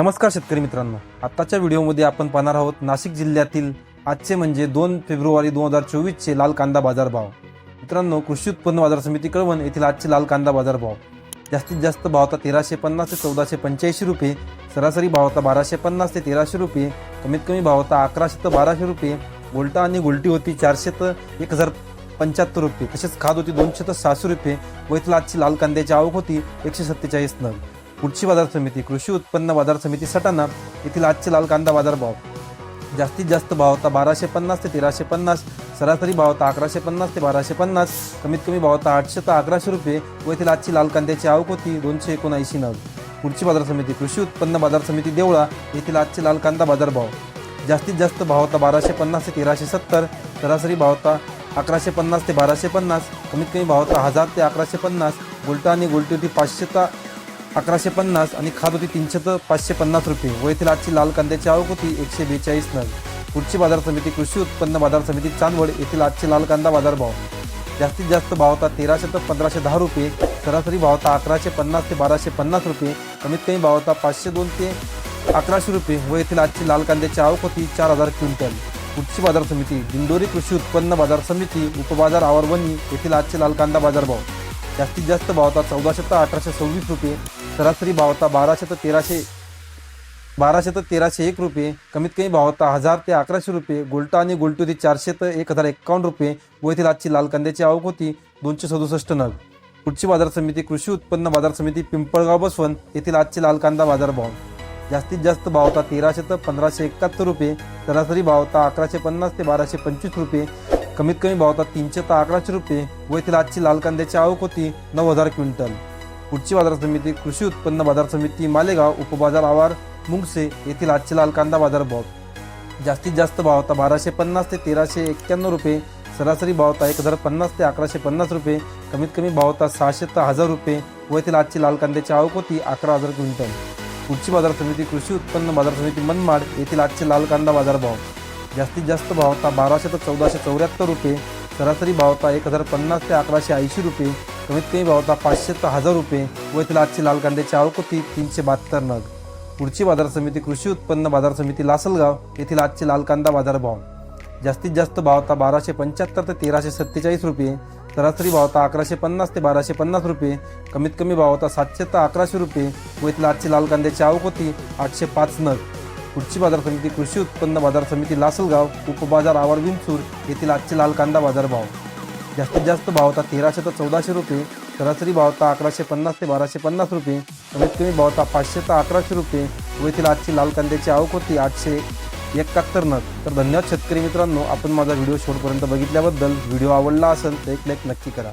नमस्कार शेतकरी मित्रांनो. आत्ताच्या व्हिडिओमध्ये आपण पाहणार आहोत नाशिक जिल्ह्यातील आजचे म्हणजे दोन फेब्रुवारी दोन हजार चोवीसचे लाल कांदा बाजार भाव. मित्रांनो कृषी उत्पन्न बाजार समिती कळवण येथील आजचे लाल कांदा बाजार भाव. जास्तीत जास्त भाव होता तेराशे पन्नास ते चौदाशे पंच्याऐंशी रुपये सरासरी भाव होता बाराशे पन्नास ते तेराशे रुपये कमीत कमी भाव होता अकराशे ते बाराशे रुपये गोलटा आणि गोलटी होती चारशे ते एक हजार पंच्याहत्तर रुपये तसेच खाद होती दोनशे ते सहाशे रुपये व इथला आजची लाल कांद्याची आवक होती एकशे सत्तेचाळीस नग. पुढची बाजार समिती कृषी उत्पन्न बाजार समिती सटाणा येथील आजचे लाल कांदा बाजार भाव जास्तीत जास्त भाव होता बाराशे पन्नास ते तेराशे पन्नास सरासरी भाव होता अकराशे पन्नास ते बाराशे पन्नास कमीत कमी भाव होता आठशे ते अकराशे रुपये व येथील आजची लाल कांद्याची आवक होती दोनशे एकोणऐंशी नग. पुढची बाजार समिती कृषी उत्पन्न बाजार समिती देवळा येथील आजचे लाल कांदा बाजार भाव जास्तीत जास्त भाव होता बाराशे पन्नास ते तेराशे सत्तर सरासरी भाव होता अकराशे पन्नास ते बाराशे पन्नास कमीत कमी भाव होता हजार ते अकराशे पन्नास गुलटा आणि गुलटी होती पाचशे ते अकराशे पन्नास आणि खाद होती तीनशे तर पाचशे पन्नास रुपये. व येथील आजची लाल कांद्याची आवक होती एकशे बेचाळीस नग. पुढची बाजार समिती कृषी उत्पन्न बाजार समिती चांदवड येथील आजचे लाल कांदा बाजार भाव जास्तीत जास्त भाव होता तेराशे तर पंधराशे दहा रुपये. सरासरी भाव होता अकराशे पन्नास ते बाराशे पन्नास रुपये. कमीत कमी भाव होता पाचशे दोन ते अकराशे रुपये. व येथील आजची लाल कांद्याची आवक होती चार हजार क्विंटल. पुढची बाजार समिती दिंडोरी कृषी उत्पन्न बाजार समिती उपबाजार आवरवणी येथील आजचे लाल कांदा बाजार भाव जास्तीत जास्त भाव होता चौदाशे तर अठराशे सव्वीस रुपये सरासरी भाव होता बाराशे तर तेराशे बाराशे तर तेराशे एक रुपये कमीत कमी भाव होता हजार ते अकराशे रुपये गोल्टा आणि गोल्टी होती चारशे तर एक हजार एक्कावन्न रुपये व येथील आजची लाल कांद्याची आवक होती दोनशे सदुसष्ट नग. पुढची बाजार समिती कृषी उत्पन्न बाजार समिती पिंपळगाव बसवंत येथील आजचे लाल कांदा बाजार भाव. जास्तीत जास्त भाव होता तेराशे तर पंधराशे एकाहत्तर रुपये सरासरी भाव होता अकराशे पन्नास ते बाराशे पंचवीस रुपये कमीत कमी भाव होता तीनशे तर अकराशे रुपये व येथील आजची लाल कांद्याची आवक होती नऊ हजार क्विंटल. पुढची बाजार समिती कृषी उत्पन्न बाजार समिती मालेगाव उपबाजार आवार मुंगसे येथील आजचे लाल कांदा बाजार भाव. जास्तीत जास्त भाव होता बाराशे पन्नास ते तेराशे एक्क्याण्णव रुपये सरासरी भाव होता एक हजार पन्नास ते अकराशे पन्नास रुपये कमीत कमी भाव होता सहाशे ते हजार रुपये व येथील आजची लाल कांद्याची आवक होती अकरा हजार क्विंटल. पुढची बाजार समिती कृषी उत्पन्न बाजार समिती मनमाड येथील आजचे लाल कांदा बाजार भाव. जास्तीत जास्त भाव होता बाराशे ते चौदाशे चौऱ्याहत्तर रुपये सरासरी भाव होता एक हजार पन्नास ते अकराशे ऐंशी रुपये कमीत कमी भाव होता पाचशे ते हजार रुपये व येथील आजची लाल कांद्याची आवक होती तीनशे बहात्तर नग. पुढची बाजार समिती कृषी उत्पन्न बाजार समिती लासलगाव येथील आजचे लाल कांदा बाजार भाव जास्तीत जास्त भाव होता बाराशे पंच्याहत्तर ते तेराशे सत्तेचाळीस रुपये सरासरी भाव होता अकराशे पन्नास ते बाराशे पन्नास रुपये कमीत कमी भाव होता सातशे ते अकराशे रुपये व इथला आजची लाल कांद्याची आवक होती आठशे पाच नग. पुढची बाजार समिती कृषी उत्पन्न बाजार समिती लासलगाव उपबाजार आवार विंचूर येथील आजचे लाल कांदा बाजार भाव जास्तीत जास्त भाव होता तेराशे ते चौदाशे रुपये सरासरी भाव होता अकराशे पन्नास ते बाराशे पन्नास रुपये कमीत कमी भाव होता पाचशे ते अकराशे रुपये व येथील आजची लाल कांद्याची आवक होती आठशे एकाहत्तर नग. तर धन्यवाद शेतकरी मित्रांनो आपण माझा व्हिडिओ शेवटपर्यंत बघितल्याबद्दल. व्हिडिओ आवडला असेल तर एक लाईक नक्की करा.